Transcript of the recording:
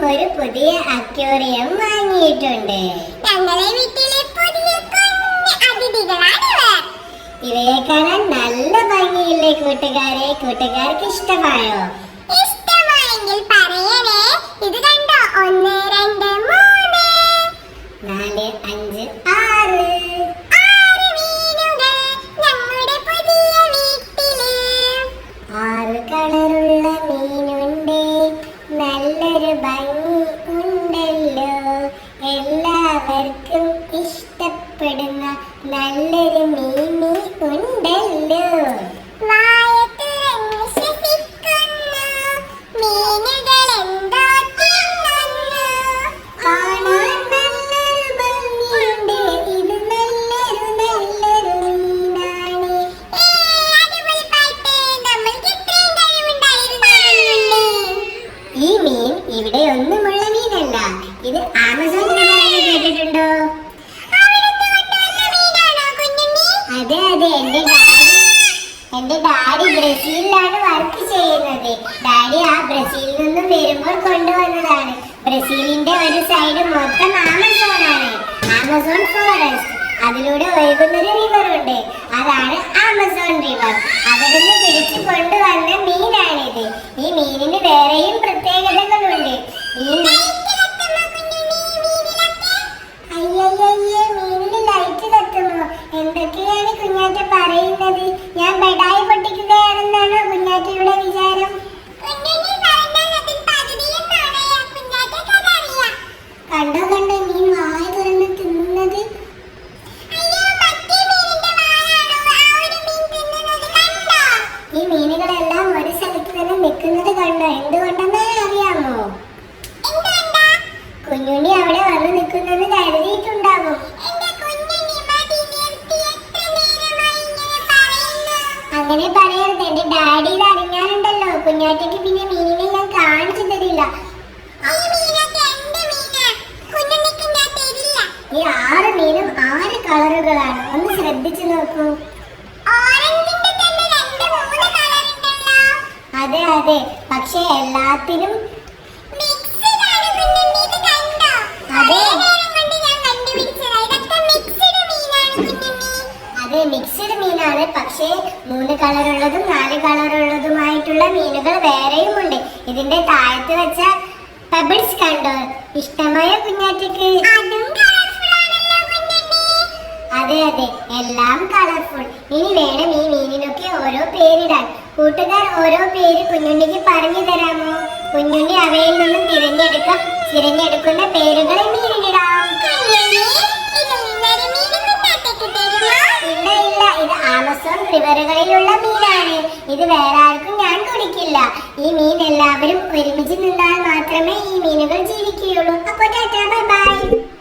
പുതിയ അക്വേറിയം വാങ്ങിയിട്ടുണ്ട്. ഞങ്ങളെ വീട്ടിലെ പുതിയ കാണാൻ നല്ല ഭംഗിയില്ലേ കൂട്ടുകാരെ കൂട്ടുകാർക്ക് ഇഷ്ടമായോ മീൻ ഇവിടെ ഒന്നുമുള്ള മീനല്ല ഇത് ആമസോൺ റിവറിൽ കേട്ടിട്ടുണ്ടോ? അതെ അതെ എന്റെ ഡാഡി. എന്റെ ഡാഡി ബ്രസീലിലാണ് വർക്ക് ചെയ്യുന്നത്. ഡാഡി ആ ബ്രസീലിൽ നിന്നും വരുമ്പോൾ കൊണ്ടുവന്നതാണ്. ബ്രസീലിന്റെ ഒരു സൈഡ് മൊത്തം ആമസോൺ ആണ്. ആമസോൺ ഫോറസ്റ്റ് അതിലൂടെ ഒഴുകുന്ന ഒരു റിവർ ഉണ്ട്. അതാണ് ആമസോൺ റിവർ അവിടുന്ന് പിടിച്ചു കൊണ്ടുവന്ന മീനാണിത് കണ്ടോ കണ്ടോ മീൻ വായ തുറന്ന് തിന്നുന്നത്? ഈ മീനുകളെല്ലാം ഒരു സ്ഥലത്ത് തന്നെ നിൽക്കുന്നത് കണ്ടോ? എന്തുകൊണ്ടെന്ന് അറിയാമോ? കുഞ്ഞുണ്ണി അവിടെ വന്ന് നിൽക്കുന്നത് കരുതിയിട്ടുണ്ടാകും? അങ്ങനെ പറയരുത്. എന്റെ ഡാഡി ഇത് അറിഞ്ഞാലുണ്ടല്ലോ. കുഞ്ഞാറ്റയ്ക്ക് പിന്നെ മീനിനെ ഞാൻ കാണിച്ചു തരില്ല ഈ മീനൊക്കെ എന്റെ മീനാ. കുഞ്ഞുണ്ണിക്ക് ഞാൻ തരില്ല. ഈ ആറ് മീനും ആറ് കളറുകളാണ്? ഒന്ന് ശ്രദ്ധിച്ചു നോക്കൂ. അതെ അതെ. പക്ഷെ എല്ലാത്തിനും? അതെ. മിക്സ്ഡ് മീനാണ് പക്ഷേ മൂന്ന് കളറുള്ളതും നാല് കളറുള്ളതുമായിട്ടുള്ള മീനുകൾ വേറെയും ഉണ്ട്. ഇതിന്റെ താഴത്ത് വെച്ച പെബിൾസ് കണ്ടോ? ഇഷ്ടമായ കുഞ്ഞാറ്റക്ക്. അതും. അതെ അതെ. എല്ലാം കളർഫുൾ ഇനി വേണം ഈ മീനിനൊക്കെ ഓരോ പേരിടാൻ. കൂട്ടുകാർ ഓരോ പേര് കുഞ്ഞുണ്ണിക്ക് പറഞ്ഞു തരാമോ? കുഞ്ഞുണ്ണി അവയിൽ നിന്നും തിരഞ്ഞെടുക്കാം തിരഞ്ഞെടുക്കുന്ന പേരുകളെ മീനിനിടാം ആമസോൺ റിവറുകളിലുള്ള മീനാണ്. ഇത് വേറെ ആർക്കും ഞാൻ കൊടുക്കില്ല. ഈ മീൻ എല്ലാവരും ഒരുമിച്ച് നിന്നാൽ മാത്രമേ ഈ മീനുകൾ ജീവിക്കുകയുള്ളൂ. അപ്പോൾ ടാറ്റാ ബൈ ബൈ.